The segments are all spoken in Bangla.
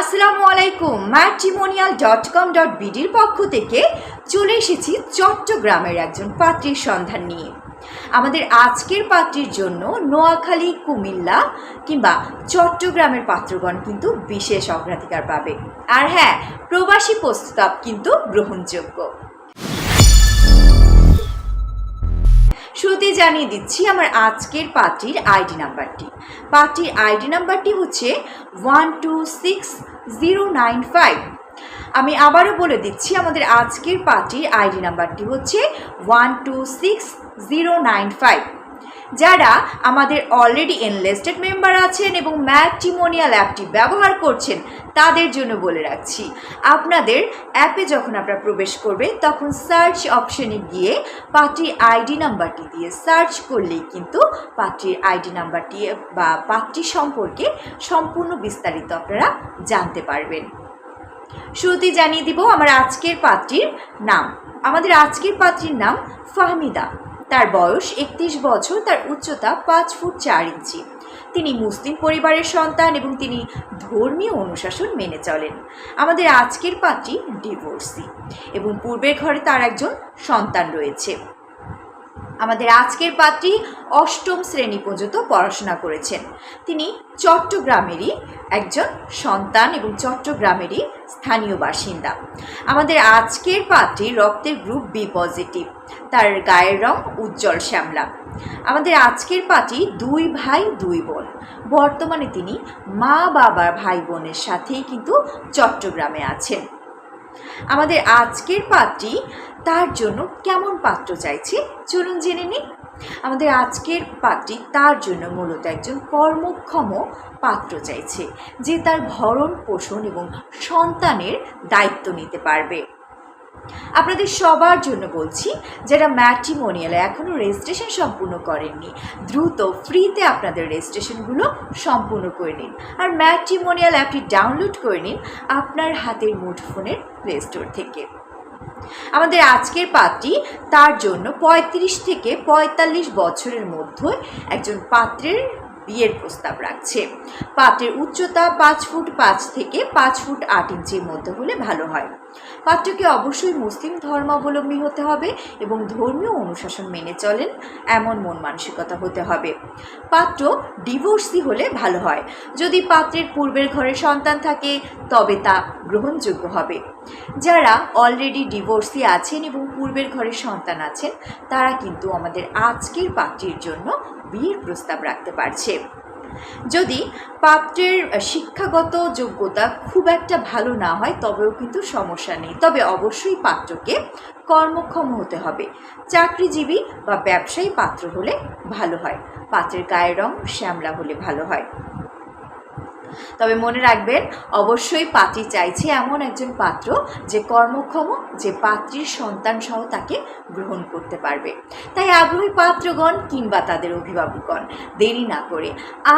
আসসালামু আলাইকুম ম্যাট্রিমোনিয়াল ডট কম ডট বিডির পক্ষ থেকে চলে এসেছি চট্টগ্রামের একজন পাত্রীর সন্ধান নিয়ে। আমাদের আজকের পাত্রীর জন্য নোয়াখালী, কুমিল্লা কিংবা চট্টগ্রামের পাত্রগণ কিন্তু বিশেষ অগ্রাধিকার পাবে। আর হ্যাঁ প্রবাসী প্রস্তাব কিন্তু গ্রহণযোগ্য। জানিয়ে দিচ্ছি আমার আজকের পার্টির আইডি নাম্বারটি। পার্টির আইডি নাম্বারটি হচ্ছে one two six zero nine five আমি আবারও বলে দিচ্ছি, আমাদের আজকের পার্টির আইডি নাম্বারটি হচ্ছে one two six zero nine five যারা আমাদের অলরেডি এনলিস্টেড মেম্বার আছেন এবং ম্যাট্রিমোনিয়াল অ্যাপটি ব্যবহার করছেন, তাদের জন্য বলে রাখছি, আপনাদের অ্যাপে যখন আপনারা প্রবেশ করবে, তখন সার্চ অপশনে গিয়ে পাত্রীর আইডি নাম্বারটি দিয়ে সার্চ করলেই কিন্তু পাত্রীর আইডি নাম্বারটি বা পাত্রী সম্পর্কে সম্পূর্ণ বিস্তারিত আপনারা জানতে পারবেন। শুরুতেই জানিয়ে দিব, আমার আজকের পাত্রীর নাম। আমাদের আজকের পাত্রীর নাম ফাহমিদা। তার বয়স একত্রিশ বছর, তার উচ্চতা পাঁচ ফুট চার ইঞ্চি। তিনি মুসলিম পরিবারের সন্তান এবং তিনি ধর্মীয় অনুশাসন মেনে চলেন। আমাদের আজকের পাত্রী ডিভোর্সি এবং পূর্বের ঘরে তার একজন সন্তান রয়েছে। আমাদের আজকের পাত্রী অষ্টম শ্রেণি পর্যন্ত পড়াশোনা করেছেন। তিনি চট্টগ্রামেরই একজন সন্তান এবং চট্টগ্রামেরই স্থানীয় বাসিন্দা। আমাদের আজকের পাত্রী রক্তের গ্রুপ বি পজিটিভ। তার গায়ের রং উজ্জ্বল শ্যামলা। আমাদের আজকের পাটি দুই ভাই, দুই বোন। বর্তমানে তিনি মা বাবার ভাই বোনের সাথেই কিন্তু চট্টগ্রামে আছেন। আমাদের আজকের পাত্রী তার জন্য কেমন পাত্র চাইছে? চলুন জেনে নিই। আমাদের আজকের পাত্রী তার জন্য মূলত একজন কর্মক্ষম পাত্র চাইছে, যে তার ভরণ পোষণ এবং সন্তানের দায়িত্ব নিতে পারবে। আপনাদের সবার জন্য বলছি, যারা ম্যাট্রিমোনিয়ালে এখনও রেজিস্ট্রেশন সম্পূর্ণ করেননি, দ্রুত ফ্রিতে আপনাদের রেজিস্ট্রেশনগুলো সম্পূর্ণ করে নিন। আর ম্যাট্রিমোনিয়াল অ্যাপটি ডাউনলোড করে নিন আপনার হাতের মুঠোফোনের প্লে স্টোর থেকে। আমাদের আজকের পাত্রী তার জন্য ৩৫ থেকে পঁয়তাল্লিশ বছরের মধ্যে একজন পাত্রের বিয়ের প্রস্তাব রাখছে। পাত্রের উচ্চতা পাঁচ ফুট পাঁচ থেকে পাঁচ ফুট আট ইঞ্চির মধ্যে হলে ভালো হয়। পাত্রকে অবশ্যই মুসলিম ধর্মাবলম্বী হতে হবে এবং ধর্মীয় অনুশাসন মেনে চলেন, এমন মন মানসিকতা হতে হবে। পাত্র ডিভোর্সি হলে ভালো হয়। যদি পাত্রের পূর্বের ঘরে সন্তান থাকে, তবে তা গ্রহণযোগ্য হবে। যারা অলরেডি ডিভোর্সি আছেন এবং পূর্বের ঘরে সন্তান আছেন, তারা কিন্তু আমাদের আজকের পাত্রীর জন্য বিয়ের প্রস্তাব রাখতে পারছে। যদি পাত্রের শিক্ষাগত যোগ্যতা খুব একটা ভালো না হয়, তবেও কিন্তু সমস্যা নেই। তবে অবশ্যই পাত্রকে কর্মক্ষম হতে হবে। চাকরিজীবী বা ব্যবসায়ী পাত্র হলে ভালো হয়। পাত্রের গায়ের রং শ্যামলা হলে ভালো হয়। তবে মনে রাখবেন, অবশ্যই পাত্রী চাইছে এমন একজন পাত্র যে কর্মক্ষম, যে পাত্রীর সন্তান সহ তাকে গ্রহণ করতে পারবে। তাই আগ্রহী পাত্রগণ কিংবা তাদের অভিভাবকগণ, দেরি না করে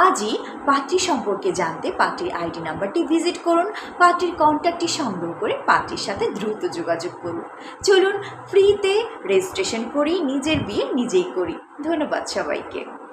আজই পাত্রী সম্পর্কে জানতে পাত্রীর আইডি নাম্বারটি ভিজিট করুন, পাত্রীর কন্ট্যাক্টটি সংগ্রহ করে পাত্রীর সাথে দ্রুত যোগাযোগ করুন। চলুন, ফ্রিতে রেজিস্ট্রেশন করি, নিজের বিয়ে নিজেই করি। ধন্যবাদ সবাইকে।